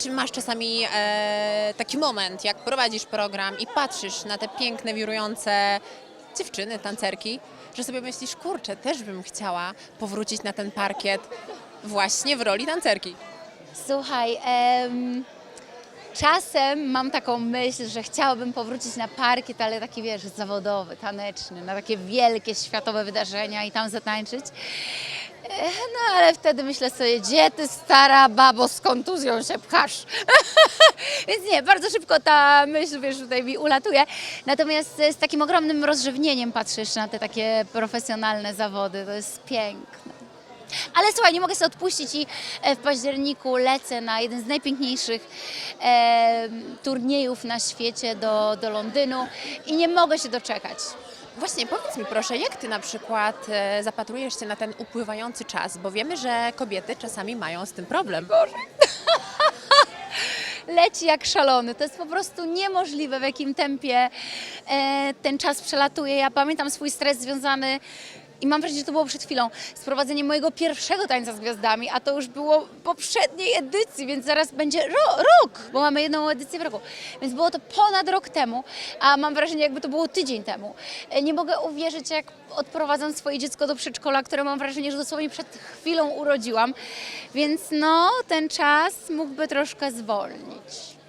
czy masz czasami e, taki moment, jak prowadzisz program i patrzysz na te piękne, wirujące dziewczyny, tancerki, że sobie myślisz, kurczę, też bym chciała powrócić na ten parkiet właśnie w roli tancerki. Słuchaj, em, czasem mam taką myśl, że chciałabym powrócić na parkiet, ale taki wiesz, zawodowy, taneczny, na takie wielkie światowe wydarzenia i tam zatańczyć. No ale wtedy myślę sobie, gdzie ty stara babo z kontuzją się pchasz? Więc nie, bardzo szybko ta myśl, wiesz, tutaj mi ulatuje. Natomiast e, z takim ogromnym rozrzewnieniem patrzysz na te takie profesjonalne zawody, to jest piękne. Ale słuchaj, nie mogę sobie odpuścić i e, w październiku lecę na jeden z najpiękniejszych e, turniejów na świecie do, do Londynu i nie mogę się doczekać. Właśnie, powiedz mi proszę, jak ty na przykład e, zapatrujesz się na ten upływający czas, bo wiemy, że kobiety czasami mają z tym problem. Leci jak szalony. To jest po prostu niemożliwe, w jakim tempie e, ten czas przelatuje. Ja pamiętam swój stres związany. I mam wrażenie, że to było przed chwilą sprowadzenie mojego pierwszego tańca z gwiazdami, a to już było poprzedniej edycji, więc zaraz będzie ro, rok, bo mamy jedną edycję w roku. Więc było to ponad rok temu, a mam wrażenie, jakby to było tydzień temu. E, Nie mogę uwierzyć, jak odprowadzam swoje dziecko do przedszkola, które mam wrażenie, że dosłownie przed chwilą urodziłam. Więc no, ten czas mógłby troszkę zwolnić.